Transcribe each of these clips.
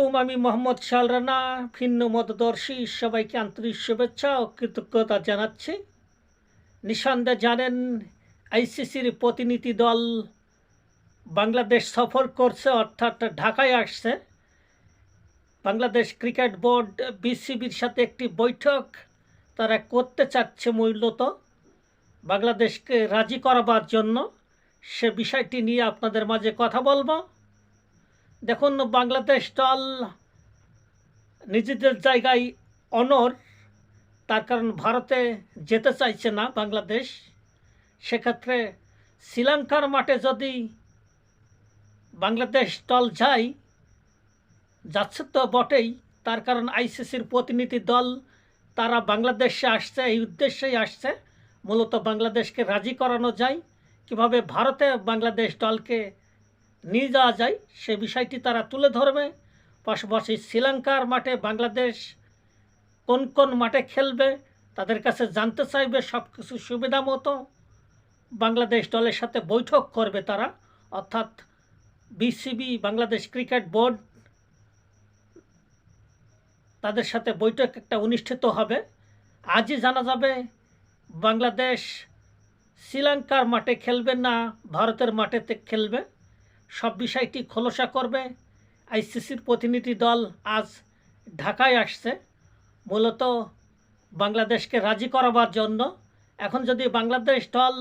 আলাইকুম আমি মোহাম্মদ শাল রানা। ভিন্ন মতদর্শী, সবাইকে আন্তরিক শুভেচ্ছা ও কৃতজ্ঞতা জানাচ্ছি। নিঃসন্দেহে জানেন, আইসিসির প্রতিনিধি দল বাংলাদেশ সফর করছে, অর্থাৎ ঢাকায় আসছে। বাংলাদেশ ক্রিকেট বোর্ড, বিসিবির সাথে একটি বৈঠক তারা করতে চাচ্ছে মূলত। বাংলাদেশকে রাজি করাবার জন্য সে বিষয়টি নিয়ে আপনাদের মাঝে কথা বলব। দেখুন, বাংলাদেশ দল নিজেদের জায়গায় অনর তার কারণ ভারতে যেতে চাইছে না বাংলাদেশ। সেক্ষেত্রে শ্রীলঙ্কার মাঠে যদি বাংলাদেশ দল যায়, যাচ্ছে তো বটেই, তার কারণ আইসিসির প্রতিনিধি দল, তারা বাংলাদেশে আসছে, এই উদ্দেশ্যেই আসছে, মূলত বাংলাদেশকে রাজি করানো যায়। কীভাবে ভারতে বাংলাদেশ দলকে নিয়ে যাওয়া যায় সে বিষয়টি তারা তুলে ধরবে। পাশাপাশি শ্রীলঙ্কার মাঠে বাংলাদেশ কোন কোন মাঠে খেলবে, তাদের কাছে জানতে চাইবে সব কিছু সুবিধা মতো। বাংলাদেশ দলের সাথে বৈঠক করবে তারা, অর্থাৎ বিসিবি, বাংলাদেশ ক্রিকেট বোর্ড তাদের সাথে বৈঠক একটা অনুষ্ঠিত হবে। আজই জানা যাবে বাংলাদেশ শ্রীলঙ্কার মাঠে খেলবে না, ভারতের মাঠেতে খেলবে। সব বিষয়টি খোলসা করবে? আইসিসির প্রতিনিধি দল আজ ঢাকায় আসছে। মূলত বাংলাদেশকে রাজি করাবার জন্য। এখন যদি বাংলাদেশ দল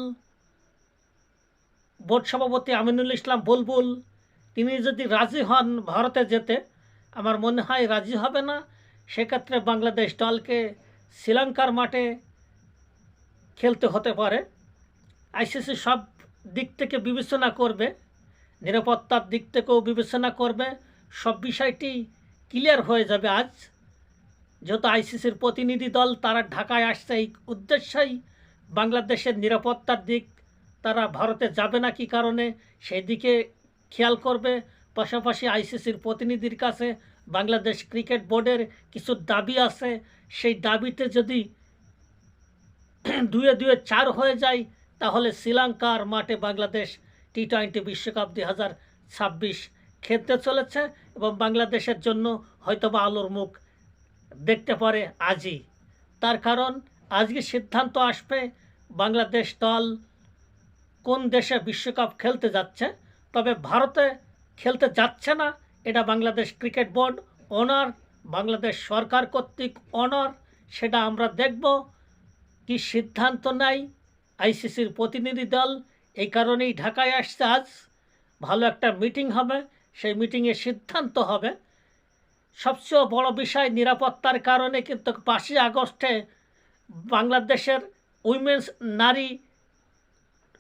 বোর্ড সভাপতি আমিনুল ইসলাম বুলবুল, তিনি যদি রাজি হন ভারতে যেতে, আমার মনে হয় রাজি হবে না। সেক্ষেত্রে বাংলাদেশ দলকে শ্রীলঙ্কার মাঠে খেলতে হতে পারে। আইসিসি সব দিক থেকে বিবেচনা করবে। নিরাপত্তার দিক থেকেও বিবেচনা করবে। সব বিষয়টি ক্লিয়ার হয়ে যাবে আজ। যেহেতু আইসিসির প্রতিনিধি দল তারা ঢাকায় আসছে এই উদ্দেশ্যেই বাংলাদেশের নিরাপত্তার দিক তারা ভারতে যাবে না কি কারণে সেই দিকে খেয়াল করবে। পাশাপাশি আইসিসির প্রতিনিধির কাছে বাংলাদেশ ক্রিকেট বোর্ডের কিছু দাবি আছে। সেই দাবিতে যদি দুয়ে দুয়ে চার হয়ে যায়, তাহলে শ্রীলঙ্কার মাঠে বাংলাদেশ টি টোয়েন্টি বিশ্বকাপ দুই হাজার ছাব্বিশ খেলতে চলেছে এবং বাংলাদেশের জন্য হয়তোবা আলোর মুখ দেখতে পারে আজই। তার কারণ, আজকে সিদ্ধান্ত আসবে বাংলাদেশ দল কোন দেশে বিশ্বকাপ খেলতে যাচ্ছে, তবে ভারতে খেলতে যাচ্ছে না, এটা বাংলাদেশ ক্রিকেট বোর্ড অনার, বাংলাদেশ সরকার কর্তৃক অনার, সেটা আমরা দেখব। কি সিদ্ধান্ত নেয় আইসিসির প্রতিনিধি দল এই কারণেই ঢাকায় আসছে আজ। ভালো একটা মিটিং হবে, সেই মিটিংয়ে সিদ্ধান্ত হবে। সবচেয়ে বড় বিষয় নিরাপত্তার কারণে কিন্তু পাঁচই আগস্টে বাংলাদেশের উইমেন্স নারী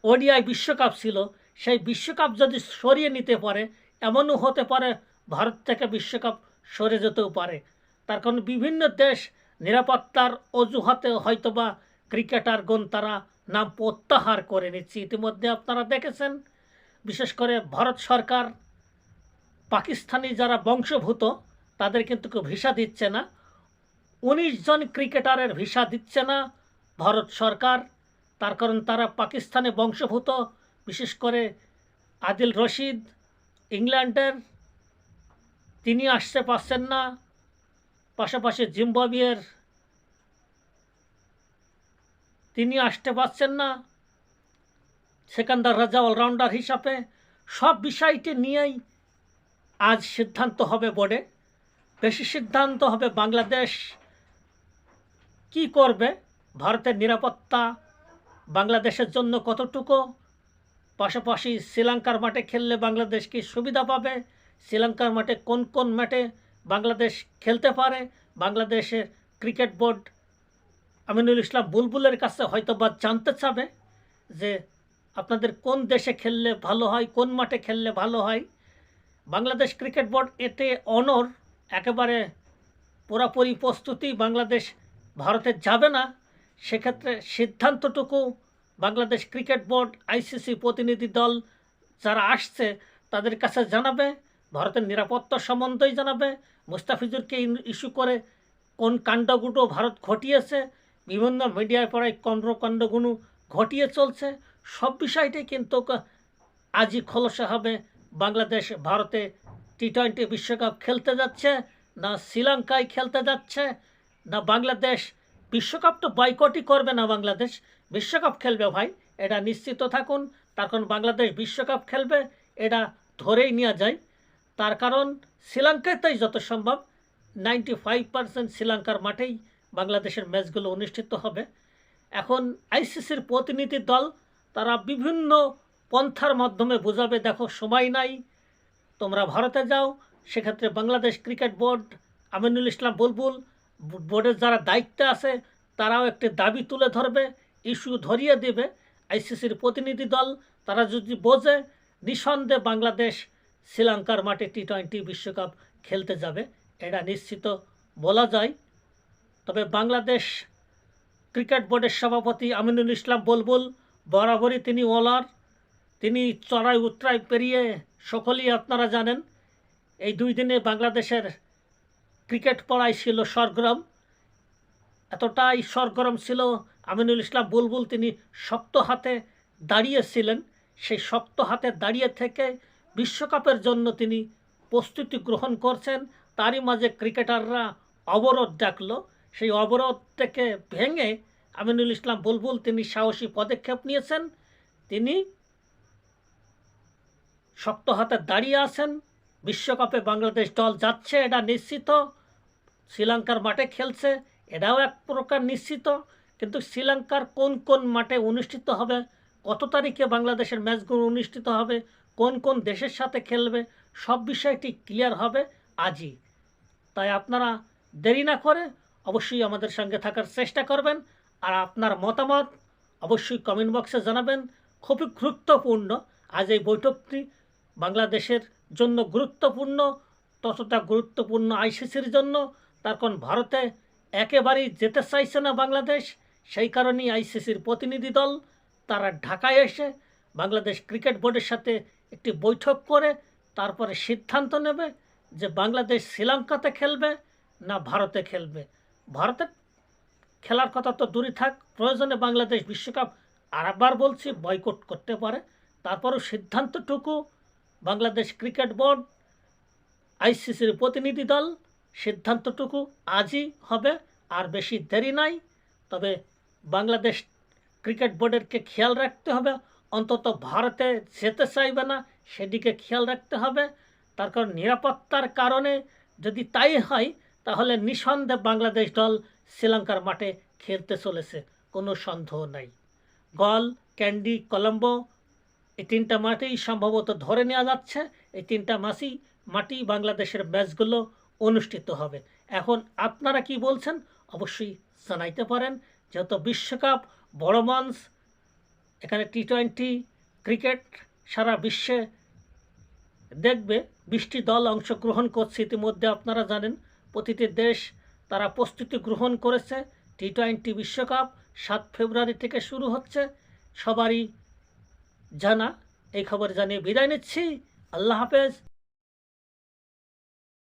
ওডিআই বিশ্বকাপ ছিল। সেই বিশ্বকাপ যদি সরিয়ে নিতে পারে, এমনও হতে পারে ভারত থেকে বিশ্বকাপ সরে যেতেও পারে। তার কারণ বিভিন্ন দেশ নিরাপত্তার অজুহাতে হয়তোবা ক্রিকেটারগণ তারা নাম প্রত্যাহার করে নিচ্ছে। ইতিমধ্যে আপনারা দেখেছেন, বিশেষ করে ভারত সরকার, পাকিস্তানি যারা বংশভূত তাদের কিন্তু ভিসা দিচ্ছে না। উনিশ জন ক্রিকেটারের ভিসা দিচ্ছে না ভারত সরকার। তার কারণ তারা পাকিস্তানে বংশভূত বিশেষ করে আদিল রশিদ, ইংল্যান্ডের। তিনি আসতে পারছেন না। পাশাপাশি জিম্বাবিয়ের তিনি আসতে পারছেন না। সেকান্দার রাজা অলরাউন্ডার হিসাবে সব বিষয়টি নিয়েই আজ সিদ্ধান্ত হবে বোর্ডে। বেশি সিদ্ধান্ত হবে বাংলাদেশ কি করবে, ভারতের নিরাপত্তা, বাংলাদেশের জন্য কতটুকু? পাশাপাশি শ্রীলঙ্কার মাঠে খেললে বাংলাদেশ কি সুবিধা পাবে? শ্রীলঙ্কার মাঠে কোন কোন মাঠে বাংলাদেশ খেলতে পারে? বাংলাদেশের ক্রিকেট বোর্ড আমিনুল ইসলাম বুলবুলের কাছে হয়তো বা জানতে চাবে যে আপনাদের কোন দেশে খেললে ভালো হয়, কোন মাঠে খেললে ভালো হয়। বাংলাদেশ ক্রিকেট বোর্ড এতে অনর, একেবারে পুরাপুরি প্রস্তুতি বাংলাদেশ ভারতে যাবে না। সেক্ষেত্রে সিদ্ধান্তটুকু বাংলাদেশ ক্রিকেট বোর্ড, আইসিসি প্রতিনিধি দল যারা আসছে তাদের কাছে জানাবে, ভারতের নিরাপত্তা সম্বন্ধেই জানাবে। মুস্তাফিজুরকে ইস্যু করে কোন কাণ্ডগুলো ভারত ঘটিয়েছে বিভিন্ন মিডিয়ায় পড়ায় কর্মকাণ্ডগুলো ঘটিয়ে চলছে। সব বিষয়টাই কিন্তু আজই খোলসা হবে। বাংলাদেশ ভারতে টি টোয়েন্টি বিশ্বকাপ খেলতে যাচ্ছে, না শ্রীলঙ্কায় খেলতে যাচ্ছে, না বাংলাদেশ বিশ্বকাপ তো বয়কটই করবে না বাংলাদেশ। বিশ্বকাপ খেলবে ভাই, এটা নিশ্চিত থাকুন। তার কারণ বাংলাদেশ বিশ্বকাপ খেলবে, এটা ধরেই নেওয়া যায়। তার কারণ শ্রীলঙ্কাতেই যত সম্ভব নাইনটি ফাইভ পার্সেন্ট শ্রীলঙ্কার মাঠেই বাংলাদেশের ম্যাচগুলো অনুষ্ঠিত হবে। এখন আইসিসির প্রতিনিধি দল, তারা বিভিন্ন পন্থার মাধ্যমে বোঝাবে, দেখো, সময় নাই, তোমরা ভারতে যাও। সেক্ষেত্রে বাংলাদেশ ক্রিকেট বোর্ড, আমিনুল ইসলাম বুলবুল, বোর্ডের যারা দায়িত্বে আছে, তারাও একটি দাবি তুলে ধরবে, ইস্যু ধরিয়ে দেবে। আইসিসির প্রতিনিধি দল, তারা যদি বোঝে, নিঃসন্দেহে বাংলাদেশ শ্রীলঙ্কার মাঠে টি টোয়েন্টি বিশ্বকাপ খেলতে যাবে। এটা নিশ্চিত বলা যায়। তবে বাংলাদেশ ক্রিকেট বোর্ডের সভাপতি আমিনুল ইসলাম বুলবুল, বরাবরই তিনি ওলার তিনি চড়াই উত্তরায় পেরিয়ে সকলেই আপনারা জানেন, এই দুই দিনে বাংলাদেশের ক্রিকেট পড়াই ছিল সরগরম। এতটাই সরগরম ছিল আমিনুল ইসলাম বুলবুল, তিনি শক্ত হাতে দাঁড়িয়েছিলেন। সেই শক্ত হাতে দাঁড়িয়ে থেকে বিশ্বকাপের জন্য তিনি প্রস্তুতি গ্রহণ করছেন। তারই মাঝে ক্রিকেটাররা অবরোধ ডাকলো। সেই অবরোধ থেকে ভেঙে আমিনুল ইসলাম বুলবুল তিনি সাহসী পদক্ষেপ নিয়েছেন। তিনি শক্ত হাতে দাঁড়িয়ে আছেন। বিশ্বকাপে বাংলাদেশ দল যাচ্ছে, এটা নিশ্চিত। শ্রীলঙ্কার মাঠে খেলছে, এটাও এক প্রকার নিশ্চিত। কিন্তু শ্রীলঙ্কার কোন কোন মাঠে অনুষ্ঠিত হবে, কত তারিখে বাংলাদেশের ম্যাচগুলো অনুষ্ঠিত হবে, কোন কোন দেশের সাথে খেলবে, সব বিষয়টি ক্লিয়ার হবে আজই। তাই আপনারা দেরি না করে অবশ্যই আমাদের সঙ্গে থাকার চেষ্টা করবেন আর আপনার মতামত অবশ্যই কমেন্ট বক্সে জানাবেন। খুবই গুরুত্বপূর্ণ। আজ এই বৈঠকটি বাংলাদেশের জন্য গুরুত্বপূর্ণ, ততটা গুরুত্বপূর্ণ আইসিসির জন্য। তার কারণ ভারতে একেবারেই যেতে চাইছে না বাংলাদেশ। সেই কারণেই আইসিসির প্রতিনিধি দল তারা ঢাকায় এসে বাংলাদেশ ক্রিকেট বোর্ডের সাথে একটি বৈঠক করে তারপরে সিদ্ধান্ত নেবে যে বাংলাদেশ শ্রীলঙ্কাতে খেলবে না ভারতে খেলবে। ভারতে খেলার কথা তো দূরে থাক, প্রয়োজনে বাংলাদেশ বিশ্বকাপ আরেকবার বলছি বয়কট করতে পারে। তারপরও সিদ্ধান্তটুকু বাংলাদেশ ক্রিকেট বোর্ড, আইসিসির প্রতিনিধি দল, সিদ্ধান্তটুকু আজই হবে, আর বেশি দেরি নাই। তবে বাংলাদেশ ক্রিকেট বোর্ডেরকে খেয়াল রাখতে হবে। অন্তত ভারতে যেতে চাইবে না, সেদিকে খেয়াল রাখতে হবে। তার কারণ নিরাপত্তার কারণে যদি তাই হয় তাহলে নিঃসন্দেহে বাংলাদেশ দল শ্রীলঙ্কার মাঠে খেলতে চলেছে। কোনো সন্দেহ নাই। গল, ক্যান্ডি, কলম্বো, এই তিনটা মাঠেই সম্ভবত ধরে নেওয়া যাচ্ছে। এই তিনটা মাসই মাটি বাংলাদেশের ম্যাচগুলো অনুষ্ঠিত হবে। এখন আপনারা কি বলছেন? অবশ্যই জানাইতে পারেন। যেহেতু বিশ্বকাপ, বড় মঞ্চ, এখানে টি টোয়েন্টি ক্রিকেট সারা বিশ্বে দেখবে, বিশটি দল অংশগ্রহণ করছে ইতিমধ্যে, আপনারা জানেন। প্রতিটি দেশ তারা প্রস্তুতি গ্রহণ করেছে। টি টোয়েন্টি বিশ্বকাপ সাত ফেব্রুয়ারি থেকে শুরু হচ্ছে। সবারই জানা। এই খবর জানিয়ে বিদায় নিচ্ছি। আল্লাহ হাফেজ।